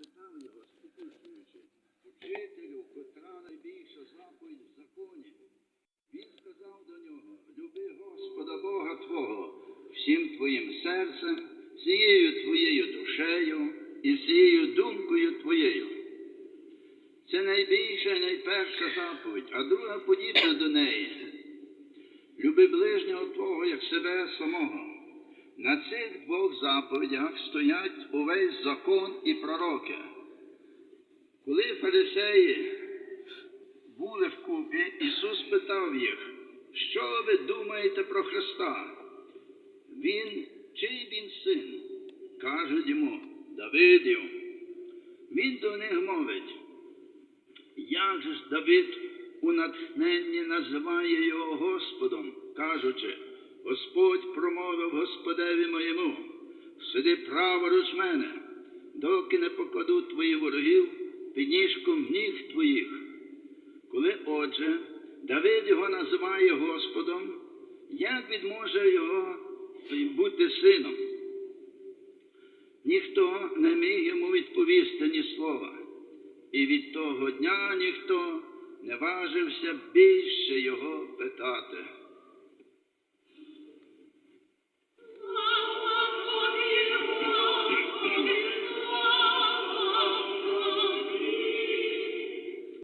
запитав його, спокушуючи, учителю, котра найбільша заповідь в законі. Він сказав до нього, люби Господа Бога Твого всім твоїм серцем, всією твоєю душею і всією думкою твоєю. Це найбільша і найперша заповідь, а друга подібна до неї. Люби ближнього Твого, як себе самого. На цих двох заповідях стоять увесь закон і пророки. Коли фарисеї були вкупі, Ісус питав їх, що ви думаєте про Христа? Він чий він син? Кажуть йому, Давидів. Він до них мовить, як же ж Давид у натхненні називає його Господом, кажучи, Господь промовив Господеві моєму, сиди праворуч мене, доки не покладу твоїх ворогів під ніжком ніг твоїх. Коли, отже, Давид його називає Господом, як він може його бути сином? Ніхто не міг йому відповісти ні слова, і від того дня ніхто не важився більше його питати.